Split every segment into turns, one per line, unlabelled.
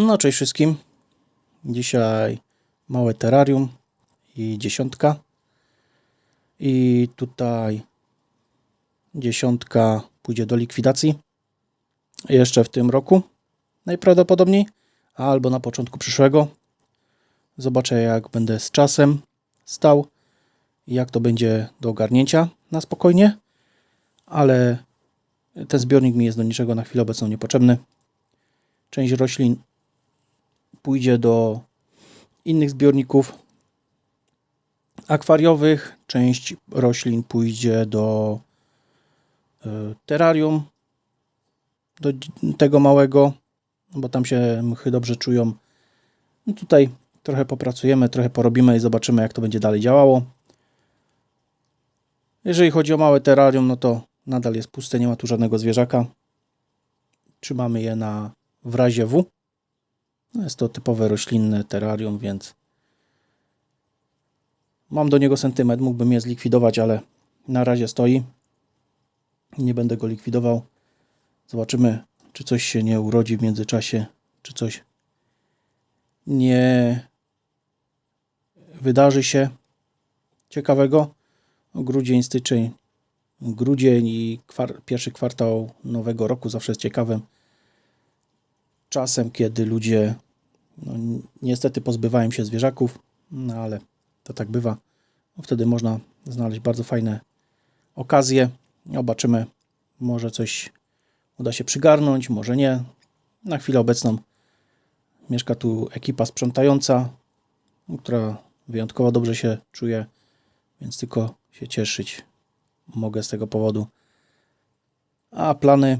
No, cześć wszystkim. Dzisiaj małe terrarium i dziesiątka. I tutaj dziesiątka pójdzie do likwidacji jeszcze w tym roku najprawdopodobniej, albo na początku przyszłego. Zobaczę jak będę z czasem stał i jak to będzie do ogarnięcia na spokojnie, ale ten zbiornik mi jest do niczego na chwilę obecną niepotrzebny. Część roślin pójdzie do innych zbiorników akwariowych, część roślin pójdzie do y, terrarium, do tego małego, bo tam się mchy dobrze czują. No tutaj trochę popracujemy, trochę porobimy i zobaczymy, jak to będzie dalej działało. Jeżeli chodzi o małe terrarium, no to nadal jest puste, nie ma tu żadnego zwierzaka. Trzymamy je na w razie W. No jest to typowe roślinne terrarium, więc mam do niego sentyment. Mógłbym je zlikwidować, ale na razie stoi. Nie będę go likwidował. Zobaczymy, czy coś się nie urodzi w międzyczasie, czy coś nie wydarzy się ciekawego. Grudzień, styczeń, grudzień i kwar- pierwszy kwartał nowego roku zawsze jest ciekawym czasem, kiedy ludzie no, ni- niestety pozbywają się zwierzaków, no ale to tak bywa. No, wtedy można znaleźć bardzo fajne okazje. Zobaczymy, może coś uda się przygarnąć, może nie. Na chwilę obecną mieszka tu ekipa sprzątająca, która wyjątkowo dobrze się czuje, więc tylko się cieszyć mogę z tego powodu. A plany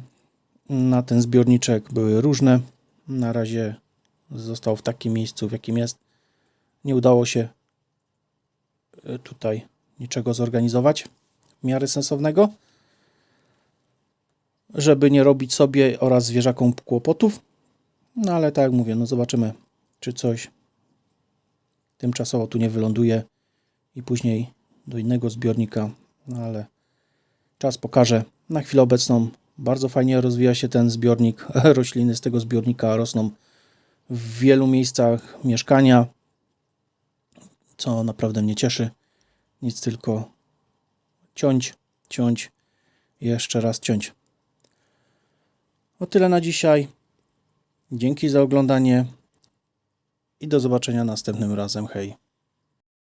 na ten zbiorniczek były różne. Na razie został w takim miejscu, w jakim jest. Nie udało się y, tutaj niczego zorganizować w miarę sensownego, żeby nie robić sobie oraz zwierzakom kłopotów. No ale tak jak mówię, no zobaczymy, czy coś tymczasowo tu nie wyląduje i później do innego zbiornika, no ale czas pokaże. Na chwilę obecną bardzo fajnie rozwija się ten zbiornik. Rośliny z tego zbiornika rosną w wielu miejscach mieszkania, co naprawdę mnie cieszy. Nic tylko ciąć, ciąć jeszcze raz ciąć. O tyle na dzisiaj. Dzięki za oglądanie i do zobaczenia następnym razem. Hej.